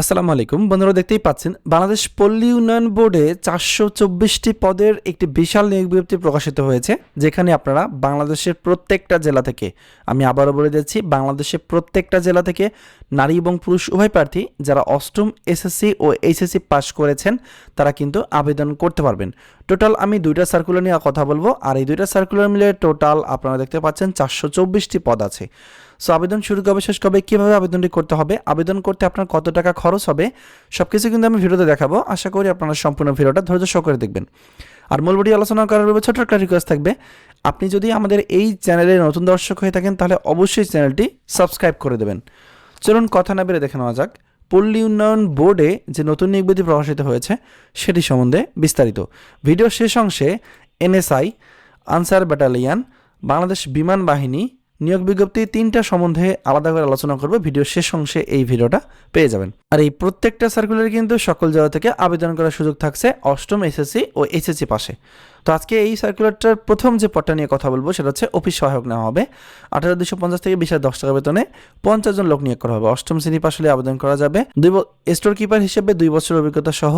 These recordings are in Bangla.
আসসালামু আলাইকুম। বন্ধুরা দেখতেই পাচ্ছেন, বাংলাদেশ পল্লী উন্নয়ন বোর্ডে চারশো চব্বিশটি পদের একটি বিশাল নিয়োগ বিজ্ঞপ্তি প্রকাশিত হয়েছে, যেখানে আপনারা বাংলাদেশের প্রত্যেকটা জেলা থেকে, আমি আবারও বলে দিচ্ছি, বাংলাদেশের প্রত্যেকটা জেলা থেকে নারী এবং পুরুষ উভয় প্রার্থী যারা অষ্টম এসএসসি ও এইচএসসি পাশ করেছেন, তারা কিন্তু আবেদন করতে পারবেন। টোটাল আমি দুইটা সার্কুলার নিয়ে কথা বলব, আর এই দুইটা সার্কুলার মিলে টোটাল আপনারা দেখতে পাচ্ছেন চারশো চব্বিশটি পদ আছে। সো আবেদন শুরু কবে, শেষ কবে, কীভাবে আবেদনটি করতে হবে? আবেদন করতে আপনার কত টাকা খরচ হবে সব কিছু কিন্তু আমি ভিডিওতে দেখাবো। আশা করি আপনারা সম্পূর্ণ ভিডিওটা ধৈর্য সহকারে দেখবেন। আর মূল বডি আলোচনা করার পূর্বে ছোট্ট একটা রিকোয়েস্ট থাকবে, আপনি যদি আমাদের এই চ্যানেলে নতুন দর্শক হয়ে থাকেন, তাহলে অবশ্যই চ্যানেলটি সাবস্ক্রাইব করে দেবেন। চলুন কথা না বেড়ে দেখে নেওয়া যাক। পল্লী উন্নয়ন বোর্ডে যে নতুন নিয়োগ প্রকাশিত হয়েছে, সেটি সম্বন্ধে বিস্তারিত। ভিডিও শেষ অংশে এনএসআই, আনসার ব্যাটালিয়ান, বাংলাদেশ বিমান বাহিনী নিয়োগ বিজ্ঞপ্তি তিনটা সম্বন্ধে আলাদা করে আলোচনা করব। ভিডিও শেষ অংশে এই ভিডিওটা পেয়ে যাবেন। আর এই প্রত্যেকটা সার্কুলার কিন্তু সকল জায়গা থেকে আবেদন করার সুযোগ থাকছে অষ্টম এসএসসি ও এসএসসি পাশে। তো আজকে এই সার্কুলারটার প্রথম যে পটটা নিয়ে কথা বলব, সেটা হচ্ছে অফিস সহায়ক নেওয়া হবে। আঠারো দুশো পঞ্চাশ থেকে বিশ হাজার দশ টাকা বেতনে পঞ্চাশ জন লোক নিয়োগ করা হবে। অষ্টম শ্রেণি পাশ হলে আবেদন করা যাবে। দুই স্টোর কিপার হিসেবে দুই বছর অভিজ্ঞতা সহ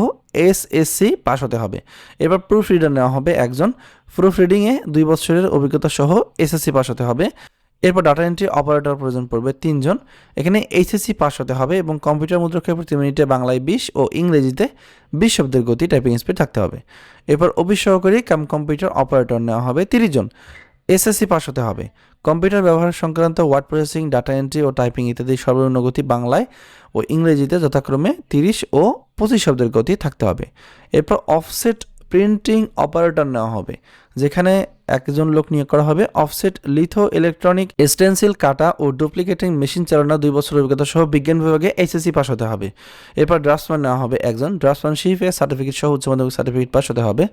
এস এস সি পাশ হতে হবে। এবার প্রুফ রিডার নেওয়া হবে একজন। প্রুফ রিডিংয়ে দুই বছরের অভিজ্ঞতা সহ এসএসসি পাশ হতে হবে। এরপর ডাটা এন্ট্রি অপারেটর প্রয়োজন পড়বে তিনজন। এখানে এইচএসসি পাস হতে হবে এবং কম্পিউটার মুদ্রাক্ষর প্রতি মিনিটে বাংলায় বিশ ও ইংরেজিতে বিশ শব্দের গতি টাইপিং স্পিড থাকতে হবে। এরপর অফিস সহকারী কাম কম্পিউটার অপারেটর নেওয়া হবে তিরিশ জন। এসএসসি পাস হতে হবে। কম্পিউটার ব্যবহার সংক্রান্ত ওয়ার্ড প্রসেসিং ডাটা এন্ট্রি ও টাইপিং ইত্যাদি সর্বনিম্ন গতি বাংলায় ও ইংরেজিতে যথাক্রমে তিরিশ ও পঁচিশ শব্দের গতি থাকতে হবে। এরপর অফসেট প্রিন্টিং অপারেটর নেওয়া হবে, যেখানে একজন লোক নিয়োগ করা হবে। অফসেট লিথো ইলেকট্রনিক স্টেন্সিল কাটা ও ডুপ্লিকেটিং মেশিন চালানো দুই বছর অভিজ্ঞতা সহ বিজ্ঞান বিভাগে এইচএসসি পাস হতে হবে। এরপর ড্রাফটসম্যান নেওয়া হবে একজন। ড্রাফটসম্যানশিপে সার্টিফিকেট সহ উচ্চ মাধ্যমিক সার্টিফিকেট পাস হতে হবে।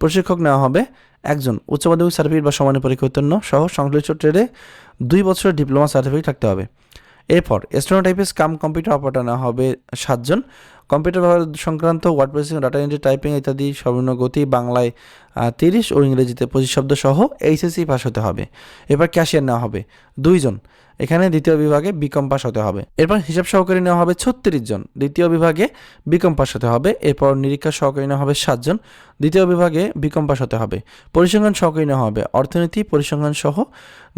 প্রশিক্ষক নেওয়া হবে একজন। উচ্চ মাধ্যমিক সার্টিফিকেট বা সমানের পরীক্ষা উত্তীর্ণ সহ সংশ্লিষ্ট ট্রেডে দুই বছরের ডিপ্লোমা সার্টিফিকেট থাকতে হবে। এরপর স্টোনোটাইপিস কাম কম্পিউটার অপারেটর না হবে সাতজন। কম্পিউটার ব্যবহার সংক্রান্ত word processing data entry typing ইত্যাদি সর্বনিম্ন গতি বাংলায় তিরিশ ও ইংরেজিতে পঁচিশ শব্দ সহ এইচএসসি পাস হতে হবে। এরপর ক্যাশিয়ার নেওয়া হবে দুইজন। এখানে দ্বিতীয় বিভাগে বিকম পাস হতে হবে। এরপর হিসাব সহকারী নেওয়া হবে ছত্রিশ জন। দ্বিতীয় বিভাগে বিকম পাস হতে হবে, এরপর নিরীক্ষা সহকারী নেওয়া হবে সাতজন দ্বিতীয় বিভাগে বিকম পাস হতে হবে, পরিসংখ্যান সহকারী নেওয়া হবে অর্থনীতি, পরিসংখ্যান সহ।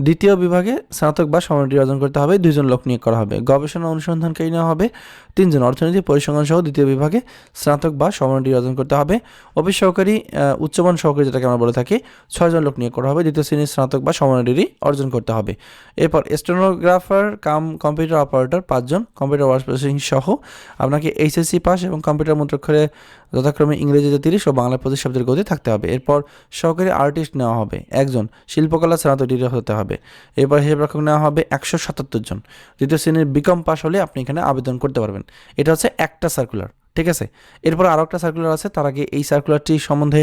দ্বিতীয় বিভাগে স্নাতক বা সমানটি অর্জন করতে হবে দুইজন লোক নিয়োগ করা হবে। গবেষণা অনুসন্ধানকারী নেওয়া হবে তিনজন অর্থনীতি, পরিসংখ্যান সহ দ্বিতীয় বিভাগে স্নাতক বা সমানটি অর্জন করতে হবে। অফিস সহকারী উচ্চমান সহকারী যেটাকে আমরা বলে থাকি ছয়জন লোক নিয়োগ করা হবে। দ্বিতীয় শ্রেণির স্নাতক বা সমান অর্জন করতে হবে। এরপর স্টেনোগ্রাফার কাম কম্পিউটার অপারেটর পাঁচজন কম্পিউটার ওয়ার্ড প্রসেসিং সহ। আপনাকে এইচএসসি পাস এবং কম্পিউটার মুদ্রাক্ষরে যথাক্রমে ইংরেজিতে তিরিশ ও বাংলা পঁচিশ শব্দের গতি থাকতে হবে। এরপর সহকারী আর্টিস্ট নেওয়া হবে। একজন শিল্পকলা স্নাতক ডিগ্রি হতে হবে। এরপর হিসাবরক্ষক নেওয়া হবে একশো সাতাত্তর জন। দ্বিতীয় শ্রেণির বিকম পাস হলে আপনি এখানে আবেদন করতে পারবেন। এটা হচ্ছে একটা সার্কুলার ঠিক আছে? এরপর আরও একটা সার্কুলার আছে, তার আগে এই সার্কুলারটি সম্বন্ধে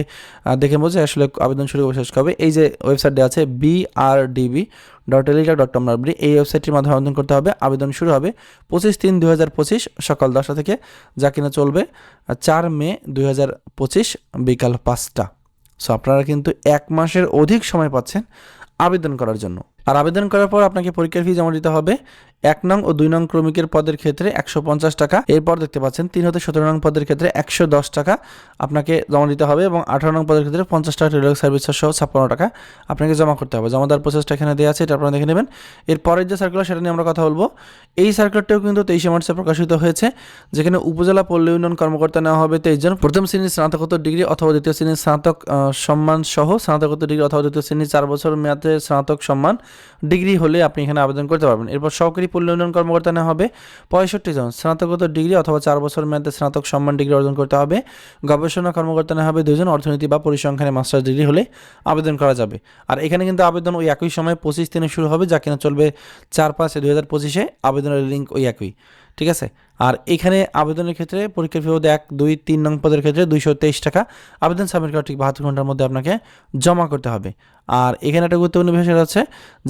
দেখে বোঝে আসলে আবেদন শুরু শেষ হবে এই যে ওয়েবসাইটটি আছে বিআরডিবি ডট এলিটা ডট কম ডট এই ওয়েবসাইটটির মাধ্যমে আবেদন করতে হবে। আবেদন শুরু হবে পঁচিশ তিন দু হাজার পঁচিশ, সকাল দশটা থেকে, যা কিনা চলবে চার মে দুই হাজার পঁচিশ, বিকাল পাঁচটা। সো আপনারা কিন্তু এক মাসের অধিক সময় পাচ্ছেন আবেদন করার জন্য। আর আবেদন করার পর আপনাকে পরীক্ষার ফি জমা দিতে হবে। এক নং ও দুই নং ক্রমিকের পদের ক্ষেত্রে একশো পঞ্চাশ টাকা। এরপর দেখতে পাচ্ছেন, তিন হতে সতেরো নং পদের ক্ষেত্রে একশো দশ টাকা আপনাকে জমা দিতে হবে এবং আঠারো নং পদের ক্ষেত্রে পঞ্চাশ টাকা টেলিলগ সার্ভিস সহ ছাপ্পান্ন টাকা আপনাকে জমা করতে হবে। জমা দেওয়ার প্রসেসটা এখানে দেওয়া আছে, এটা আপনারা দেখে নেবেন। এর পরের যে সার্কুলার সেটা নিয়ে আমরা কথা বলব। এই সার্কুলারটাও কিন্তু তেইশে মার্চে প্রকাশিত হয়েছে, যেখানে উপজেলা পল্লী উন্নয়ন কর্মকর্তা নেওয়া হবে তেইশ জন। প্রথম শ্রেণির স্নাতকোত্তর ডিগ্রি অথবা দ্বিতীয় শ্রেণির স্নাতক সম্মান সহ স্নাতকোত্তর ডিগ্রি অথবা দ্বিতীয় শ্রেণির চার বছর মেয়াদে স্নাতক সম্মান ডিগ্রি হলে আপনি এখানে আবেদন করতে পারবেন। এরপর সহকারী পল্লী কর্মকর্তা নেওয়া হবে। পঁয়ষট্টি জন। স্নাতকোত্তর ডিগ্রি অথবা চার বছর মেয়াদে স্নাতক সম্মান ডিগ্রি অর্জন করতে হবে। গবেষণা কর্মকর্তা নেওয়া হবে দুজন। অর্থনীতি বা পরিসংখ্যানে মাস্টার্স ডিগ্রি হলে আবেদন করা যাবে। আর এখানে কিন্তু আবেদন ওই একই সময় পঁচিশ দিনে শুরু হবে, যা কিনা চলবে চার পাঁচ দুই হাজার পঁচিশে। আবেদনের লিঙ্ক ওই একই। ঠিক আছে? আর এখানে আবেদনের ক্ষেত্রে পরীক্ষার ফি এক, দুই, তিন নং পদের ক্ষেত্রে দুইশো তেইশ টাকা। আবেদন সাবমিট করা ঠিক বাহাত্তর ঘণ্টার মধ্যে আপনাকে জমা করতে হবে। আর এখানে একটা গুরুত্বপূর্ণ বিষয় সেটা হচ্ছে,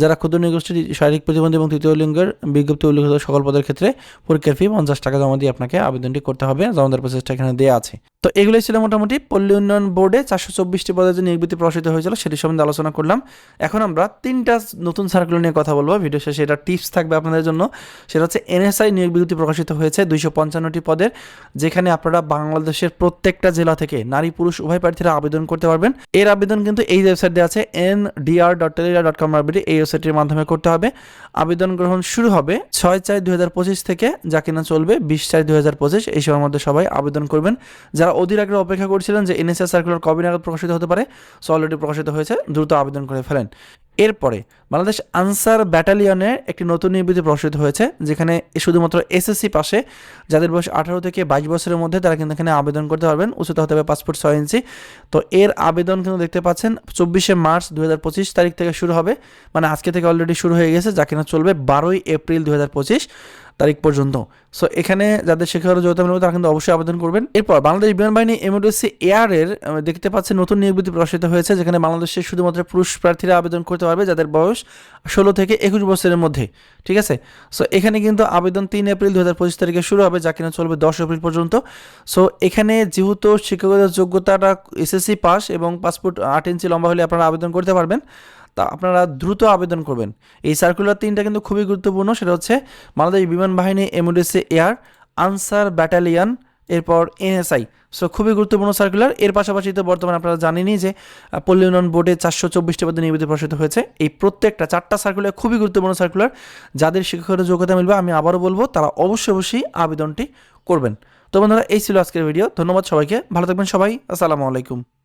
যারা ক্ষুদ্র নিগোষ্ঠী, শারীরিক প্রতিবন্ধী এবং তৃতীয় লিঙ্গের বিজ্ঞপ্তি উল্লেখিত সকল পদের ক্ষেত্রে পরীক্ষার ফি পঞ্চাশ টাকা জমা দিয়ে আপনাকে আবেদনটি করতে হবে। জমাদার প্রসেসটা এখানে দেওয়া আছে। তো এগুলোই ছিল মোটামুটি পল্লী উন্নয়ন বোর্ডে চারশো চব্বিশটি পদে যে নিয়োগ প্রকাশিত হয়েছিল সেটি সম্বন্ধে আলোচনা করলাম। এখন আমরা তিনটা নতুন সার্কুলার নিয়ে কথা বলব। ভিডিও শেষে এটা টিপস থাকবে আপনাদের জন্য। সেটা হচ্ছে এনএসআই নিয়োগ বিজ্ঞপ্তি প্রকাশিত হয়েছে হয়েছে দুইশো পঞ্চান্নটি পদের, যেখানে আপনারা বাংলাদেশের প্রত্যেকটা জেলা থেকে নারী পুরুষ উভয় প্রার্থীরা আবেদন করতে পারবেন। এর আবেদন কিন্তু এই ওয়েবসাইট দেওয়া আছে, এন ডিআর ডট টেলিরা ডট কম এই ওয়েবসাইটের মাধ্যমে করতে হবে। আবেদন গ্রহণ শুরু হবে ছয় চার দুই হাজার পঁচিশ থেকে, যা কিনা চলবে বিশ চার দুই হাজার পঁচিশ, এই সময়ের মধ্যে সবাই আবেদন করবেন। যারা অধীর আগ্রহে অপেক্ষা করছিলেন যে এনএসএস সার্কুলার কবে নাগাদ প্রকাশিত হতে পারে, সো অলরেডি প্রকাশিত হয়েছে, দ্রুত আবেদন করে ফেলেন। এরপরে বাংলাদেশ আনসার ব্যাটালিয়নের একটি নতুন নির্বিধি প্রকাশিত হয়েছে, যেখানে শুধুমাত্র এসএসসি পাশে, যাদের বয়স আঠারো থেকে বাইশ বছরের মধ্যে তারা কিন্তু এখানে আবেদন করতে পারবেন উচিত হতে হবে পাসপোর্ট ছয় ইঞ্চি। তো এর আবেদন কিন্তু দেখতে পাচ্ছেন, চব্বিশে মার্চ দু হাজার পঁচিশ তারিখ থেকে শুরু হবে মানে আজকে থেকে অলরেডি শুরু হয়ে গেছে, যা কিনা চলবে বারোই এপ্রিল দু হাজার পঁচিশ। তারিখ পর্যন্ত। সো এখানে যাদের শিক্ষাগত যোগ্যতা মিলবে তারা কিন্তু অবশ্যই আবেদন করবেন। এরপর, বাংলাদেশ বিমান বাহিনী এমআরসি এয়ারের দেখতে পাচ্ছেন নতুন নিয়োগবিধি প্রকাশিত হয়েছে, যেখানে বাংলাদেশের শুধুমাত্র পুরুষ প্রার্থীরা আবেদন করতে পারবে, যাদের বয়স ষোলো থেকে একুশ বছরের মধ্যে। ঠিক আছে? সো এখানে কিন্তু আবেদন তিন এপ্রিল দু হাজার পঁচিশ তারিখে শুরু হবে, যা কিনা চলবে দশ এপ্রিল পর্যন্ত। সো এখানে যেহেতু শিক্ষাগত যোগ্যতাটা এসএসসি পাস এবং পাসপোর্ট আট ইঞ্চি লম্বা হলে আপনারা আবেদন করতে পারবেন। তা আপনারা দ্রুত আবেদন করবেন। এই সার্কুলার তিনটা কিন্তু খুবই গুরুত্বপূর্ণ, সেটা হচ্ছে বাংলাদেশ বিমান বাহিনী এমডিসি এয়ার আনসার ব্যাটালিয়ান এরপর এনএসআই সো খুবই গুরুত্বপূর্ণ সার্কুলার এর পাশাপাশি তো বর্তমানে আপনারা জানেনই যে পল্লী উন্নয়ন বোর্ডে চারশো চব্বিশটি পদে নিয়মিত প্রকাশিত হয়েছে। এই প্রত্যেকটা চারটা সার্কুলার খুবই গুরুত্বপূর্ণ সার্কুলার যাদের শিক্ষকের যোগ্যতা মিলবে, আমি আবারও বলব, তারা অবশ্যই অবশ্যই আবেদনটি করবেন। তো বন্ধুরা, এই ছিল আজকের ভিডিও ধন্যবাদ সবাইকে। ভালো থাকবেন সবাই। আসসালামু আলাইকুম।